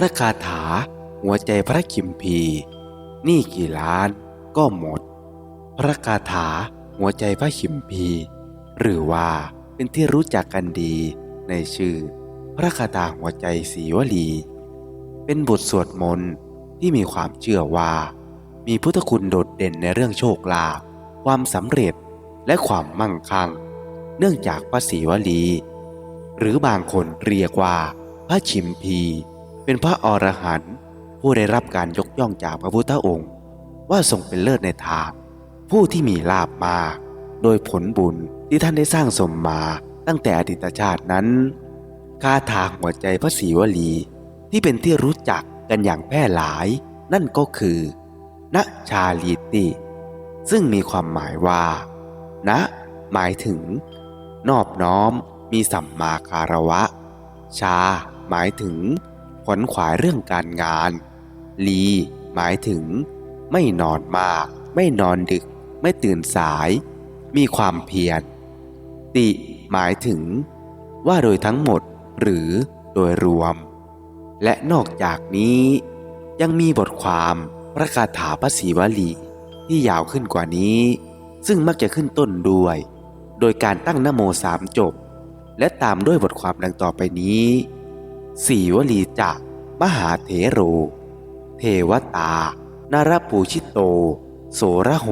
พระคาถา หัวใจพระคิมพีนี่กี่ล้านก็หมด พระคาถาหัวใจพระคิมพีหรือว่าเป็นที่รู้จักกันดีในชื่อ พระคาถาหัวใจสีวลี เป็นบทสวดมนต์ที่มีความเชื่อว่า มีพุทธคุณโดดเด่นในเรื่องโชคลาภความสำเร็จและความมั่งคั่ง เนื่องจากพระศรีวลี หรือบางคนเรียกว่าพระชิมพี เป็นพระอรหันต์ผู้ได้รับการยกย่องจากพระพุทธองค์ ว่าทรงเป็นเลิศในทางผู้ที่มีลาบมากโดยผลบุญที่ท่านได้สร้างสมมาตั้งแต่อดีตชาตินั้นคาถาหัวใจพระศีวลีที่เป็นที่รู้จักกันอย่างแพร่หลาย นั่นก็คือณชาลีติซึ่งมีความหมายว่าณหมายถึง นอบน้อมมีสัมมาคารวะ ชา หมายถึง ขวนขวายเรื่องการงาน ลีหมายถึง ไม่นอนมาก ไม่นอนดึก ไม่ตื่นสาย มีความเพียร ติหมายถึง ว่าโดยทั้งหมดหรือโดยรวม และนอกจากนี้ยังมีบทความพระคาถาพระศีวลีที่ยาวขึ้นกว่านี้ ซึ่งมักจะขึ้นต้นด้วย โดยการตั้งนโมสามจบ และตามด้วยบทความดังต่อไปนี้ สีวลีจะมหาเถโร เทวตา นารปูชิโต โสระโห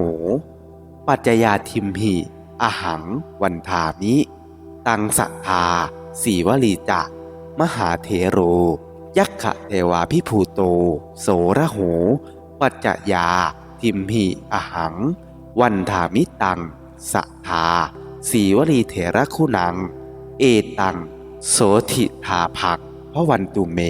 ปัจจยาทิมหิอหัง วันทามิ ตังสัทธา สีวลีจะ มหาเถโร ยักขะเทวาพิภูโต โสระโห ปัจจยา ทิมหิอหัง วันทามิตัง สัทธา สีวลีเถระคุนัง เอตัง โสธิทาภัก พระวันตุเม